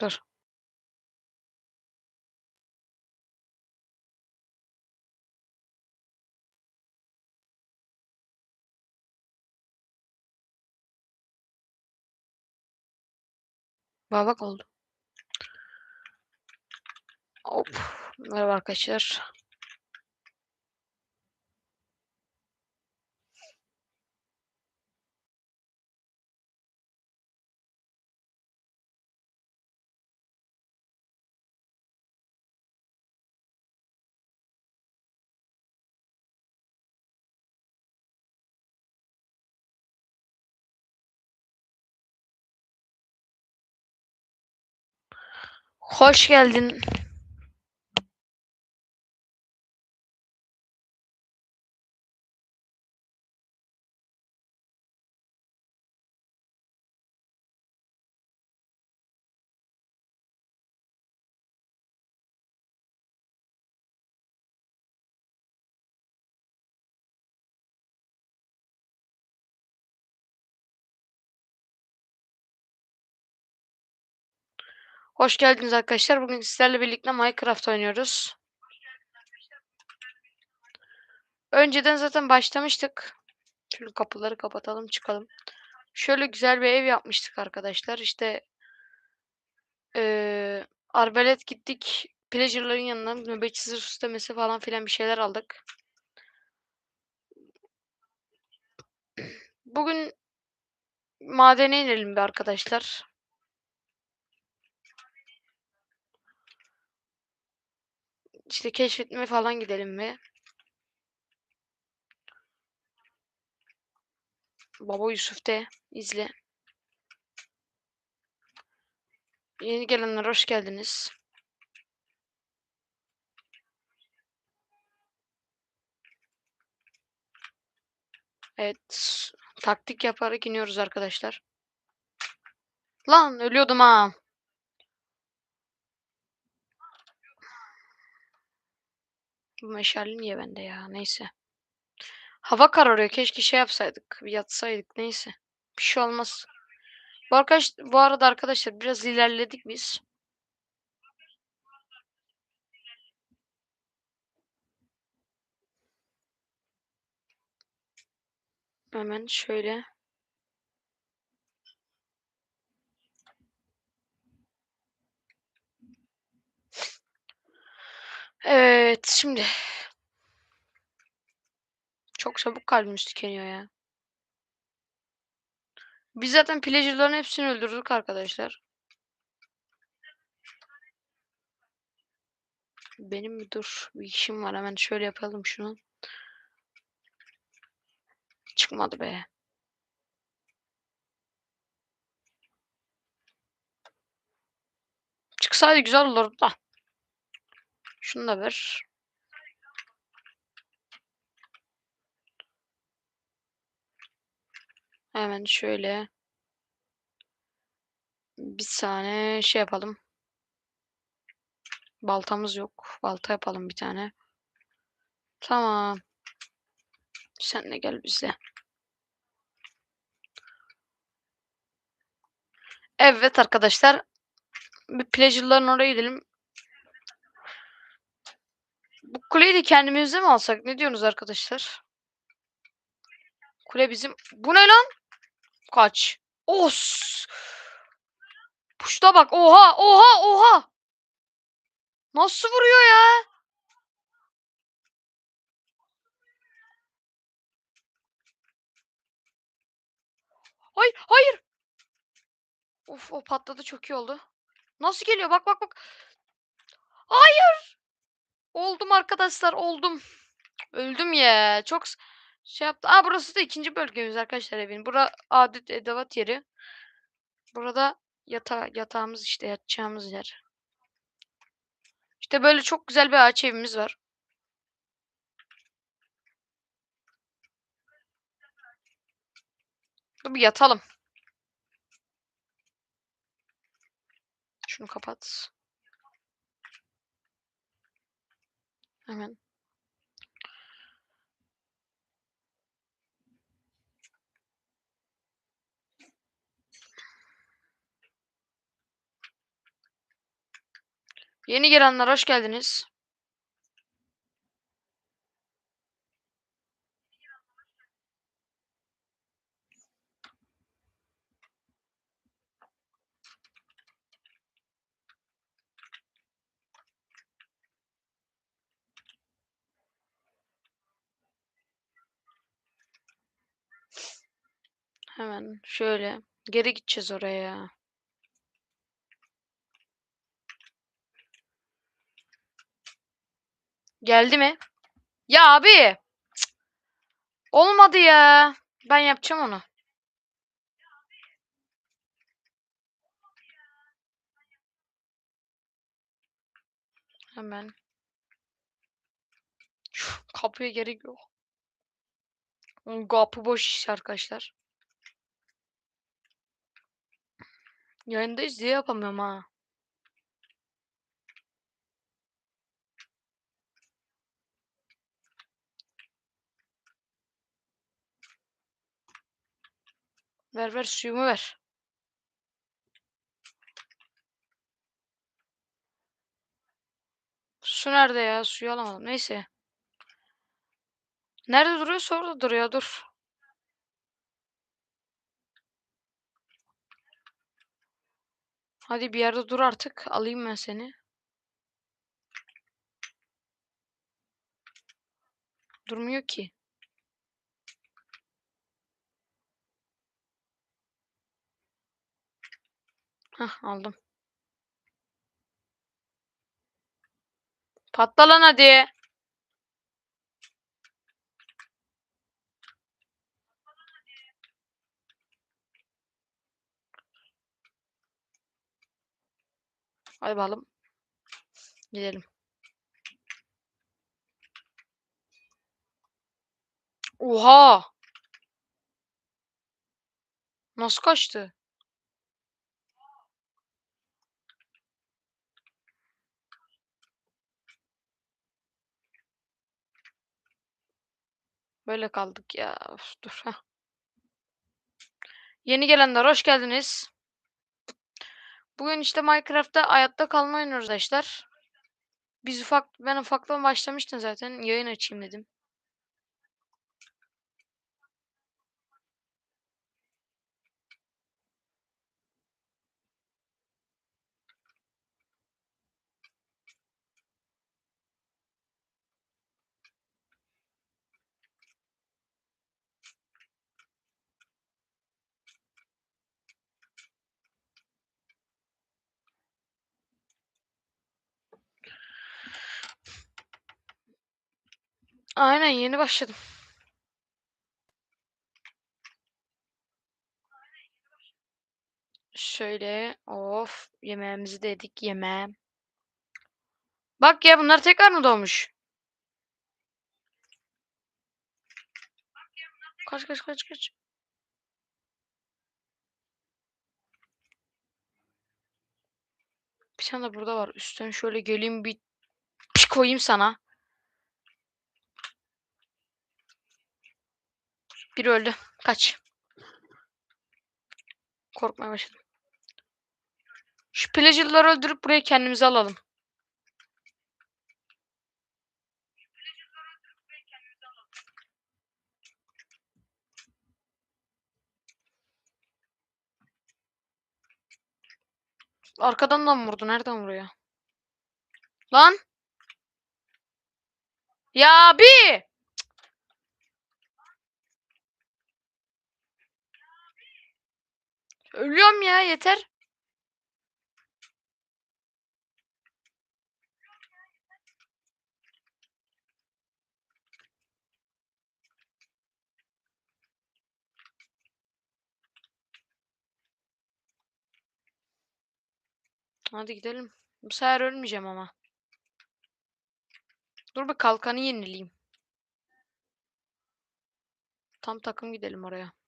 Dur. Bak oldu. Hop. Merhaba arkadaşlar. Hoş geldin. Hoş geldiniz arkadaşlar. Bugün sizlerle birlikte Minecraft oynuyoruz. Önceden zaten başlamıştık. Şöyle kapıları kapatalım çıkalım. Şöyle güzel bir ev yapmıştık arkadaşlar. İşte eee Arbelet gittik. Pleasure'ların yanına nöbetçi zırh süslemesi falan filan bir şeyler aldık. Bugün madene inelim bir arkadaşlar. İşte keşfetmeye falan gidelim mi? Baba Yusuf de izle. Yeni gelenler hoş geldiniz. Evet. Taktik yaparak iniyoruz arkadaşlar. Lan ölüyordum ha. Bu meşale niye bende ya? Neyse. Hava kararıyor. Keşke şey yapsaydık. Yatsaydık. Neyse. Bir şey olmaz. Bu arkadaş bu arada arkadaşlar biraz ilerledik biz. Hemen şöyle. Evet şimdi. Çok çabuk kalbimiz tükeniyor ya. Biz zaten pleasure'ların hepsini öldürdük arkadaşlar. Benim dur bir işim var hemen şöyle yapalım şunu. Çıkmadı be. Çıksaydı güzel olurdu da. Şunu da ver. Hemen şöyle. Bir tane şey yapalım. Baltamız yok. Balta yapalım bir tane. Tamam. Sen de gel bize. Evet arkadaşlar. Bir pleasure'ların oraya gidelim. Bu kuleyi de kendimize mi alsak? Ne diyorsunuz arkadaşlar? Kule bizim. Bu ne lan? Kaç. Os. Puşta bak. Oha. Oha. Oha. Nasıl vuruyor ya? Hayır. Hayır. Of o patladı çok iyi oldu. Nasıl geliyor? Bak bak bak. Hayır. Oldum arkadaşlar. Oldum. Öldüm ya. Çok şey yaptı. Aa burası da ikinci bölgemiz arkadaşlar evin. Bura adet edevat yeri. Burada yata yatağımız işte yatacağımız yer. İşte böyle çok güzel bir ağaç evimiz var. Dur bir yatalım. Şunu kapat. Hemen. Yeni gelenler hoş geldiniz. Hemen şöyle geri gideceğiz oraya. Geldi mi? Ya abi. Cık. Olmadı ya. Ben yapacağım onu. Hemen. Kapıya gerek yok. Kapı boş iş arkadaşlar. Yayındayız diye yapamıyorum ha. Ver ver suyumu ver. Su nerede ya? Suyu alamadım. Neyse. Nerede duruyor? Orada duruyor. Dur. Hadi bir yerde dur artık. Alayım ben seni. Durmuyor ki. Hah aldım. Patla lan hadi. Hadi bakalım. Gidelim. Oha! Nasıl kaçtı? Böyle kaldık ya. Üf, dur. Heh. Yeni gelenler hoş geldiniz. Bugün işte Minecraft'ta hayatta kalma oynuyoruz arkadaşlar. Biz ufak ben ufaktan başlamıştım zaten. Yayın açayım dedim. Aynen yeni başladım. Şöyle of yemeğimizi de yedik yemeğim. Bak ya bunlar tekrar mı doğmuş? Kaç kaç kaç kaç. Bir tane de burada var. Üstten şöyle geleyim bir bir koyayım sana. Biri öldü. Kaç. Korkmaya başladım. Şu pillager'ları öldürüp buraya kendimizi alalım. Arkadan da mı vurdu? Nereden vuruyor? Lan! Ya abi! Ölüyorum ya yeter. Hadi gidelim. Bu sefer ölmeyeceğim ama. Dur bir kalkanı yenileyim. Tam takım gidelim oraya.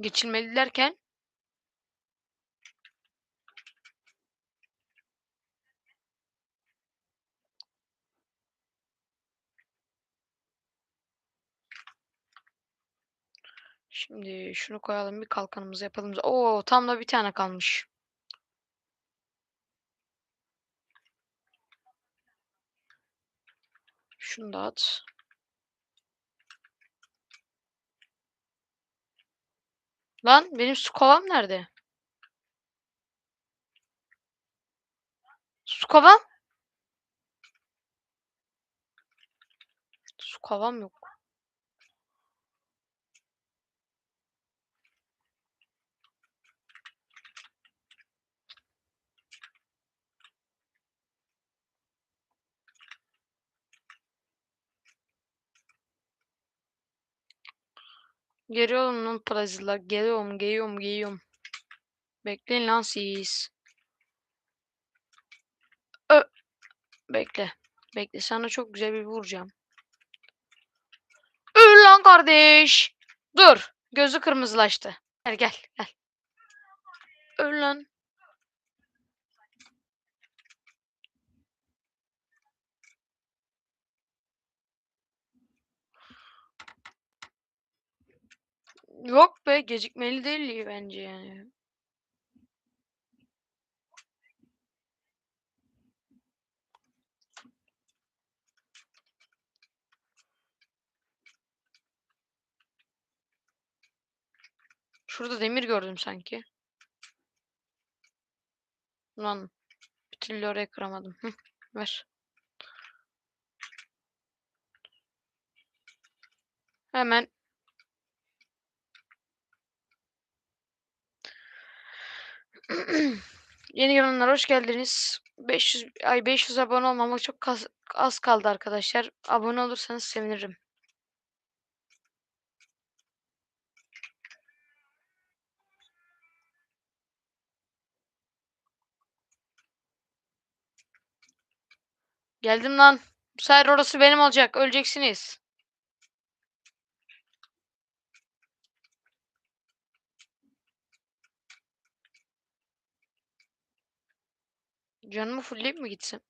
Geçilmeli derken Şimdi şunu koyalım bir kalkanımızı yapalım. Oo tam da bir tane kalmış. Şunu da at. Lan benim su kovam nerede? Su kovam? Su kovam yok. Geliyorum lan Plaziler. Geliyorum, geliyorum, geliyorum. Bekleyin lan siz. Ö Bekle. Bekle. Sana çok güzel bir vuracağım. Öl lan kardeş. Dur. Gözü kırmızılaştı. Gel gel gel. Öl lan. Yok be gecikmeli değil bence yani. Şurada demir gördüm sanki. Lan bir türlü oraya kıramadım. Ver. Hemen Yeni gelenler hoş geldiniz. 500 ay 500 abone olmama çok az, az kaldı arkadaşlar. Abone olursanız sevinirim. Geldim lan. Bu sefer orası benim olacak. Öleceksiniz. Canımı fullleyip mi gitsem?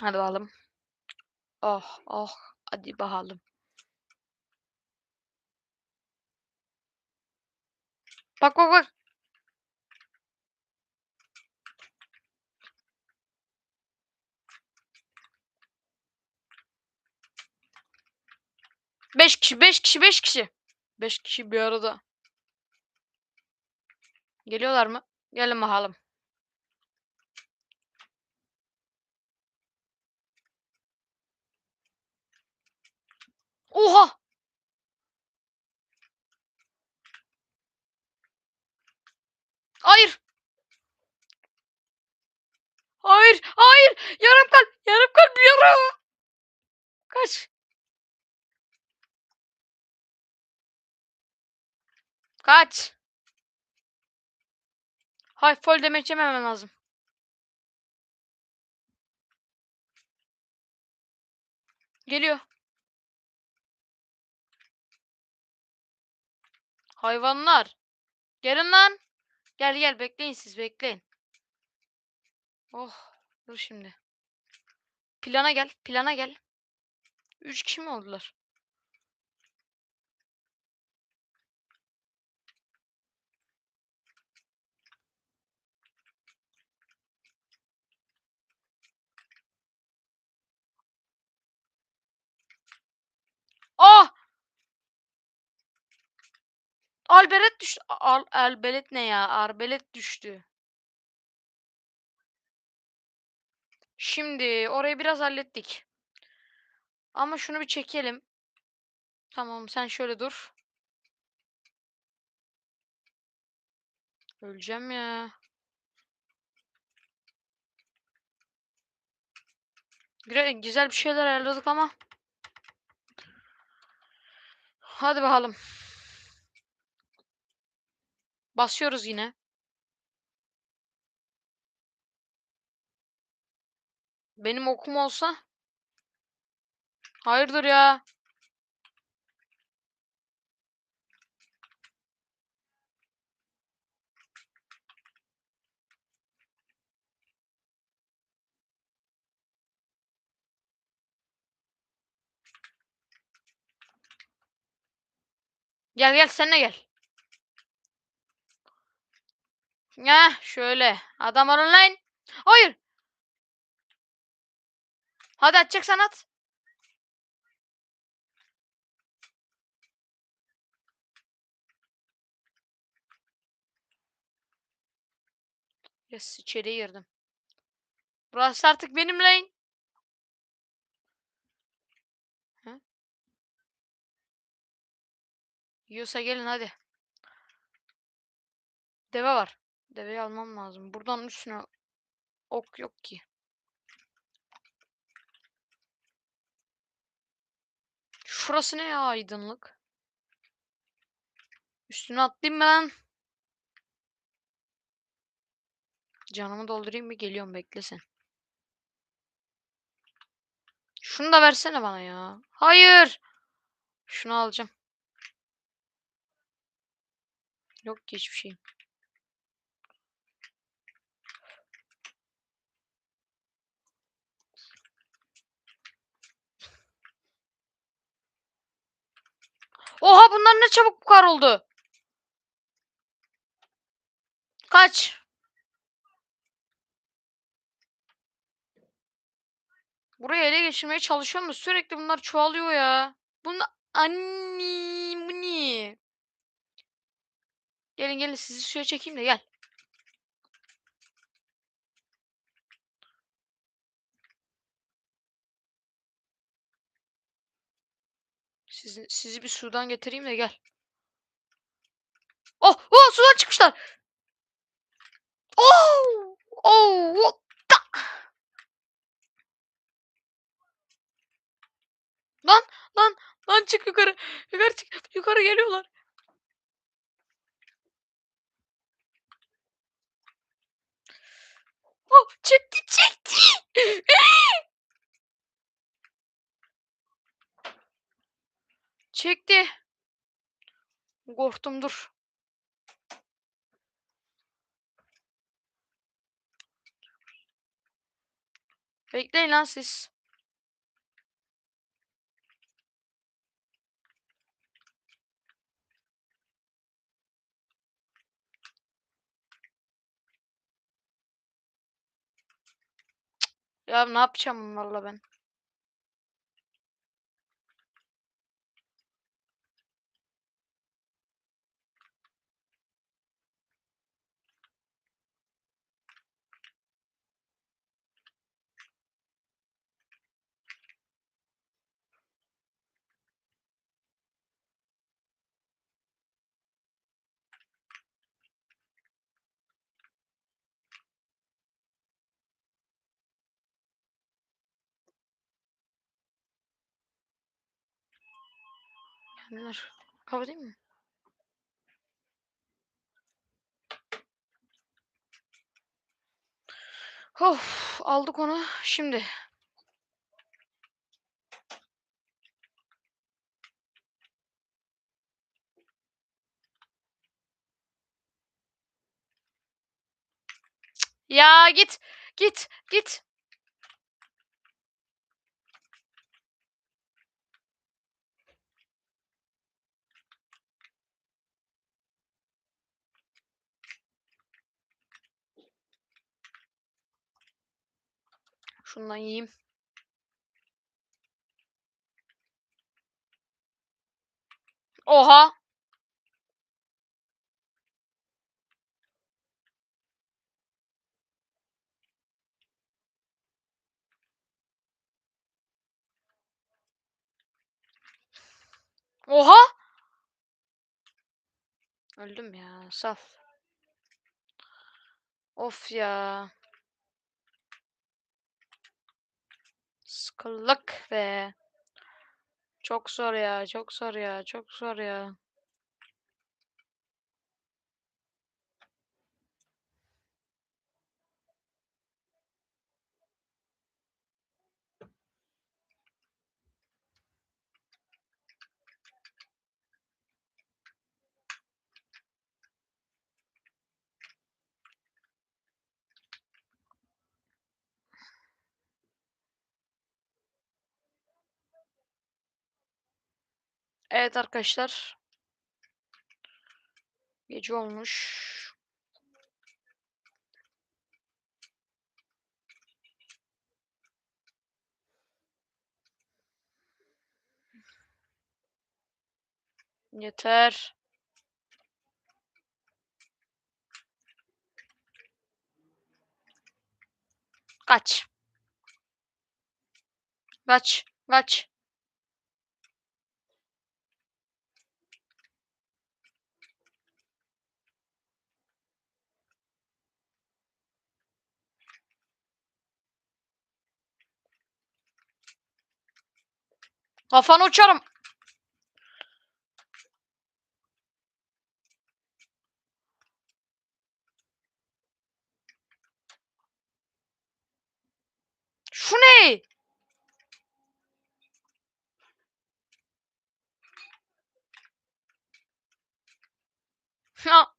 Hadi bakalım. Oh oh. Hadi bakalım. Bak bak bak. Beş kişi, beş kişi, beş kişi. Beş kişi bir arada. Geliyorlar mı? Gelin bakalım. Oha! Hayır! Hayır! Hayır! Yarım kalp! Yarım kalp! Yarım! Kaç! Kaç! Hay full damage yememem lazım. Geliyor. Hayvanlar. Gelin lan. Gel gel bekleyin siz bekleyin. Oh. Dur şimdi. Plana gel. Plana gel. Üç kişi mi oldular? Alberet düştü. Al Albelet ne ya? Arbelet düştü. Şimdi orayı biraz hallettik. Ama şunu bir çekelim. Tamam sen şöyle dur. Öleceğim ya. Güzel bir şeyler ayarladık ama. Hadi bakalım. Basıyoruz yine. Benim okum olsa. Hayırdır ya. Gel gel sen gel. Ya şöyle. Adam online. Hayır. Hadi atacaksan at. Yes içeriye girdim. Burası artık benim lane. Hı? Yiyorsa gelin hadi. Deve var. Deveyi almam lazım. Buradan üstüne ok yok ki. Şurası ne ya aydınlık? Üstüne atlayayım lan? Canımı doldurayım mı? Geliyorum bekle sen. Şunu da versene bana ya. Hayır. Şunu alacağım. Yok ki hiçbir şeyim. Oha bunlar ne çabuk bu kadar oldu. Kaç. Burayı ele geçirmeye çalışıyorum da sürekli bunlar çoğalıyor ya. Bunlar anni? Gelin gelin sizi suya çekeyim de gel. Sizi, sizi bir sudan getireyim de gel. Oh, oh sudan çıkmışlar. Oh, oh, what Lan, lan, lan çık yukarı. Yukarı çık. Yukarı geliyorlar. Oh, çekti, çekti. Çekti. Korktum dur. Bekleyin lan siz. Ya ne yapacağım bunlarla ben? Bunlar kapatayım mı? Of, aldık onu. Şimdi Ya git. Git. Git. Şundan yiyeyim. Oha. Oha. Öldüm ya. Saf. Of ya. Sıkıldık be. Çok zor ya. Çok zor ya. Çok zor ya. Evet arkadaşlar. Gece olmuş. Yeter. Kaç. Kaç. Kaç. Kafanı uçarım. Şu ne? Ha.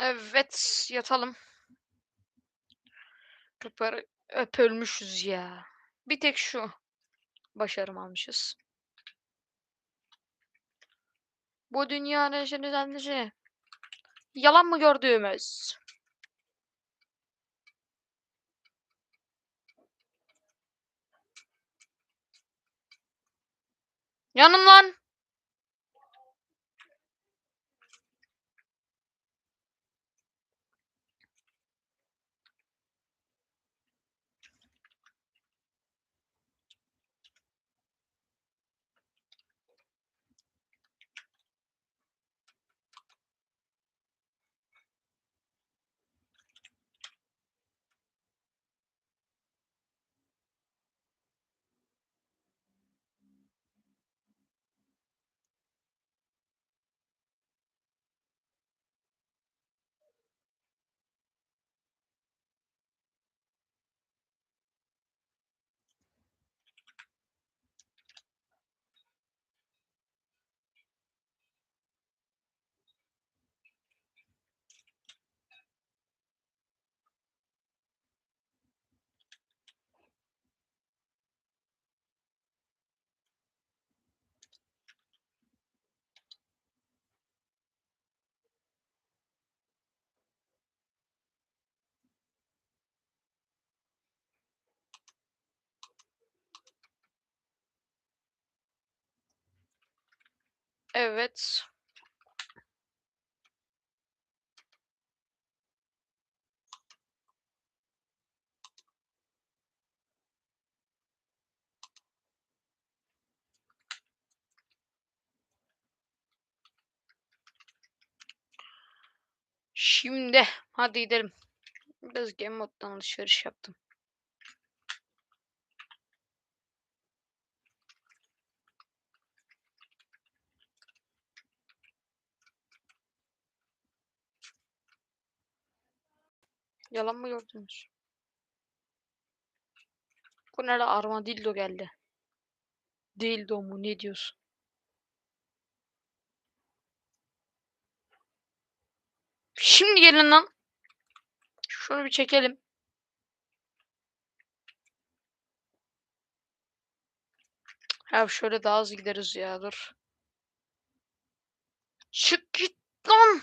Evet yatalım. Öper, öpülmüşüz ya. Bir tek şu. Başarım almışız. Bu dünya neşe. Yalan mı gördüğümüz? Yanım lan. Evet. Şimdi hadi gidelim. Biraz game moddan alışveriş yaptım. Yalan mı gördünüz? Bu ne la armadillo geldi. Dildo mu ne diyorsun? Şimdi gelin lan. Şunu bir çekelim. Ya şöyle daha hızlı gideriz ya dur. Çık git lan.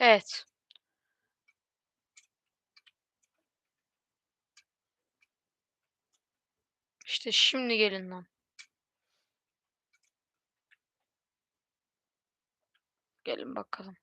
Evet. İşte şimdi gelin lan. Gelin bakalım.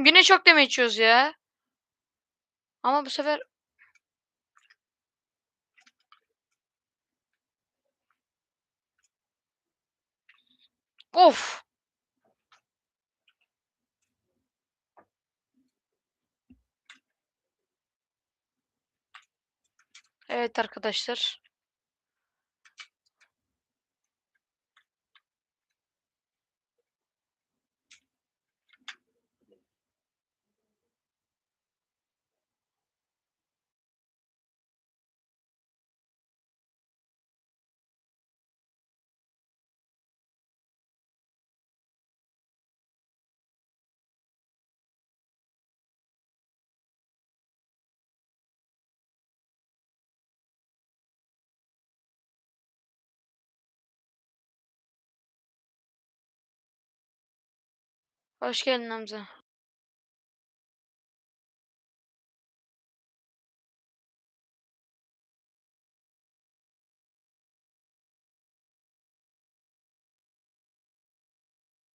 Oğlum güne çok deme içiyoruz ya. Ama bu sefer Of. Evet arkadaşlar. Hoş geldin Hamza.